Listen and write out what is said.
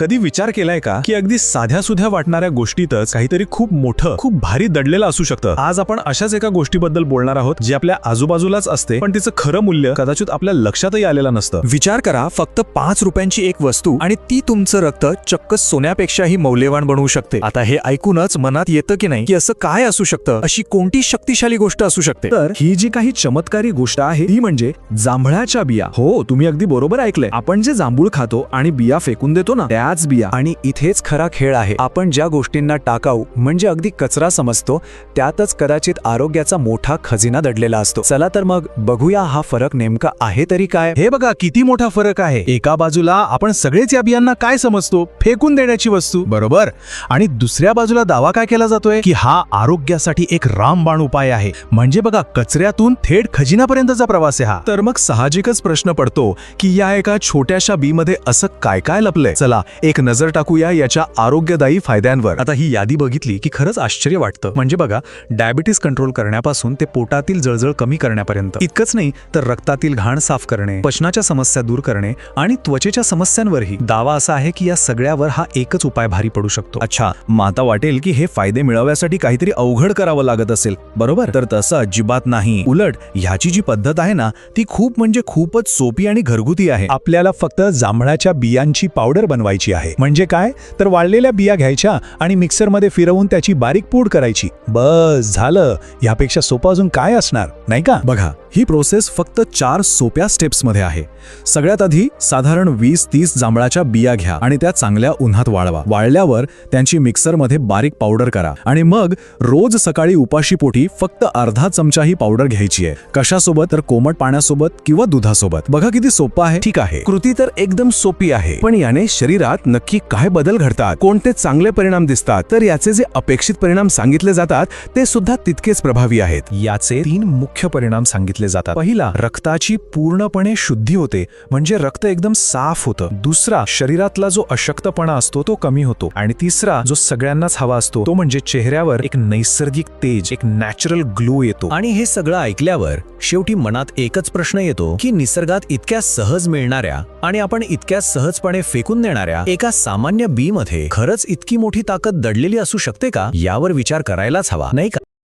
कधी विचार केलाय का की अगदी साध्या सुध्या वाटणाऱ्या गोष्टीतच काहीतरी खूप मोठं खूप भारी दडलेलं असू शकतं? आज आपण अशाच एका गोष्टीबद्दल बोलणार आहोत जी आपल्या आजूबाजूलाच असते पण तिचं खरं मूल्य कदाचित आपल्या लक्षातही आलेलं नसतं. विचार करा फक्त पाच रुपयांची एक वस्तू आणि ती तुमचं रक्त चक्क सोन्यापेक्षाही मौल्यवान बनवू शकते. आता हे ऐकूनच मनात येतं की नाही की असं काय असू शकतं? अशी कोणती शक्तिशाली गोष्ट असू शकते? तर ही जी काही चमत्कारी गोष्ट आहे ती म्हणजे जांभळाच्या बिया. हो तुम्ही अगदी बरोबर ऐकलंय. आपण जे जांभूळ खातो आणि बिया फेकून देतो ना त्या त्याच बिया आणि इथेच खरा खेळ आहे. आपण ज्या गोष्टींना टाकाऊ म्हणजे अगदी कचरा समजतो त्यातच कदाचित आरोग्याचा मोठा खजिना दडलेला असतो. चला तर मग बघूया हा फरक नेमका आहे तरी काय? हे बघा किती मोठा फरक आहे. एका बाजूला आपण सगळेच या बियांना काय समजतो? फेकून देण्याची वस्तू. बरोबर? आणि दुसऱ्या बाजूला दावा काय केला जातोय? की हा आरोग्यासाठी एक रामबाण उपाय आहे. म्हणजे बघा कचऱ्यातून थेट खजिनापर्यंतचा प्रवास आहे हा. तर मग साहजिकच प्रश्न पडतो की या एका छोट्याशा बी मध्ये असं काय काय लपलंय? चला एक नजर टाकूया याच्या आरोग्यदायी फायद्यांवर. आता ही यादी बघितली की खरंच आश्चर्य वाटतं. म्हणजे बघा डायबिटीस कंट्रोल करण्यापासून ते पोटातील जळजळ कमी करण्यापर्यंत. इतकंच नाही तर रक्तातील घाण साफ करणे पचनाच्या समस्या दूर करणे आणि त्वचेच्या समस्यांवरही. दावा असा आहे की या सगळ्यावर हा एकच उपाय भारी पडू शकतो. अच्छा माता वाटेल की हे फायदे मिळवण्यासाठी काहीतरी अवघड करावं लागत असेल. बरोबर? तर तसं अजिबात नाही. उलट ह्याची जी पद्धत आहे ना ती खूप म्हणजे खूपच सोपी आणि घरगुती आहे. आपल्याला फक्त जांभळाच्या बियांची पावडर बनवायची आहे. म्हणजे काय? तर वाळलेल्या बिया घ्यायच्या आणि मिक्सरमध्ये फिरवून त्याची बारीक पूड करायची. बस झालं. यापेक्षा सोपं अजून काय असणार? नाही का? बघा. ही प्रोसेस फक्त चार सोप्या स्टेप्समध्ये आहे. सगळ्यात आधी साधारण वीस तीस जांभळाच्या बिया घ्या आणि त्या चांगल्या उन्हात वाळवा. वाळल्यावर त्यांची मिक्सरमध्ये बारीक पावडर करा. आणि मग रोज सकाळी उपाशीपोटी फक्त अर्धा चमचा ही पावडर घ्यायची आहे. कशासोबत? तर कोमट पाण्यासोबत किंवा दुधासोबत. बघा किती सोपं आहे. ठीक आहे. कृती तर एकदम सोपी आहे. पण याने शरीरात नक्की काय बदल घडतात? कोणते चांगले परिणाम दिसतात? तर याचे जे अपेक्षित परिणाम सांगितले जातात ते सुद्धा तितकेच प्रभावी आहेत. याचे तीन मुख्य परिणाम सांगितले जातात. पहिला रक्ताची पूर्णपणे शुद्धी होते. म्हणजे रक्त एकदम साफ होतं. दुसरा शरीरातला जो अशक्तपणा असतो तो कमी होतो. आणि तिसरा जो सगळ्यांनाच हवा असतो तो म्हणजे चेहऱ्यावर एक नैसर्गिक तेज एक नॅचरल ग्लो येतो. आणि हे सगळं ऐकल्यावर शेवटी मनात एकच प्रश्न येतो की निसर्गात इतक्या सहज मिळणाऱ्या आणि आपण इतक्या सहजपणे फेकून देणाऱ्या एका सामान्य बी मध्ये खरंच इतकी मोठी ताकद दडलेली असू शकते का? यावर विचार करायलाच हवा नाही का?